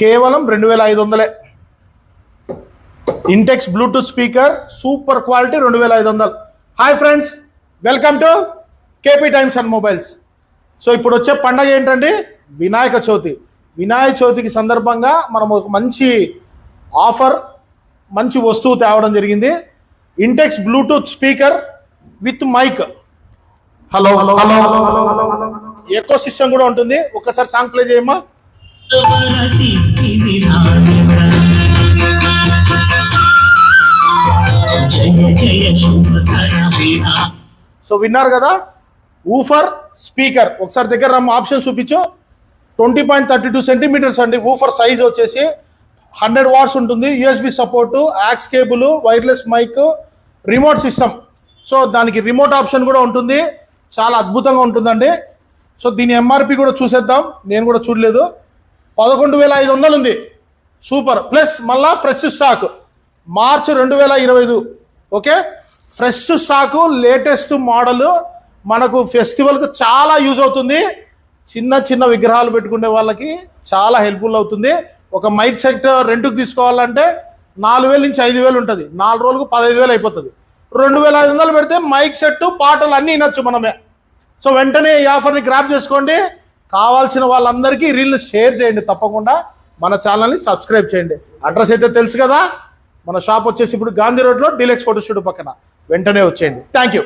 కేవలం రెండు వేల ఐదు వందలే. Intex Bluetooth speaker super quality రెండు వేల ఐదు వందలు. Hi friends welcome to KP Times and Mobiles so ఇప్పుడు వచ్చే పండగ ఏంటండి? వినాయక చవితి. వినాయక చవితికి సందర్భంగా మనం ఒక మంచి ఆఫర్ మంచి వస్తువు తేవడం జరిగింది. Intex Bluetooth speaker with mic hello hello hello echo system కూడా ఉంటుంది. ఒక్కసారి సాంగ్ ప్లే చేయమ్మా. సో విన్నారు కదా? ఊఫర్ స్పీకర్ ఒకసారి దగ్గర రమ్మ ఆప్షన్ చూపించు. Twenty point thirty two centimetres అండి. ఊఫర్ సైజ్ వచ్చేసి హండ్రెడ్ వాట్స్ ఉంటుంది. USB support aux cable wireless mic remote system so దానికి రిమోట్ ఆప్షన్ కూడా ఉంటుంది. చాలా అద్భుతంగా ఉంటుందండి. సో దీని ఎంఆర్పి కూడా చూసేద్దాం. నేను కూడా చూడలేదు. పదకొండు వేల ఐదు వందలు ఉంది సూపర్. ప్లస్ మళ్ళా ఫ్రెష్ స్టాక్. మార్చ్ రెండు వేల ఇరవై ఐదు. Okay? Fresh stock latest model మనకు ఫెస్టివల్కు చాలా యూజ్ అవుతుంది. చిన్న చిన్న విగ్రహాలు పెట్టుకునే వాళ్ళకి చాలా హెల్ప్ఫుల్ అవుతుంది. ఒక మైక్ సెట్ రెంట్కి తీసుకోవాలంటే నాలుగు వేల నుంచి ఐదు వేలు ఉంటుంది. నాలుగు రోజులకు పదహైదు వేలు అయిపోతుంది. రెండు వేల ఐదు వందలు పెడితే మైక్ సెట్ పాటలు అన్నీ వినొచ్చు మనమే. సో వెంటనే ఈ ఆఫర్ని గ్రాప్ చేసుకోండి. కావాల్సిన వాళ్ళందరికీ రీల్ షేర్ చేయండి తప్పకుండా. మన ఛానల్ని సబ్స్క్రైబ్ చేయండి. అడ్రస్ అయితే తెలుసు కదా? మన షాప్ వచ్చేసి ఇప్పుడు గాంధీ రోడ్లో డీలక్స్ ఫోటో స్టూడియో పక్కన. వెంటనే వచ్చేయండి. Thank you.